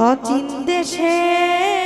অচিন দেশে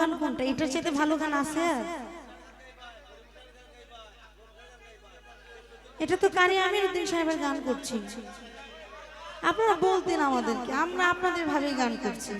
গান কোনটা এটার চাইতে ভালো গান আছে এটা তো কারি আমির উদ্দিন সাহেবের গান করছি। আপনারা বলতেন আমাদেরকে, আমরা আপনাদের ভাবেই গান করছি।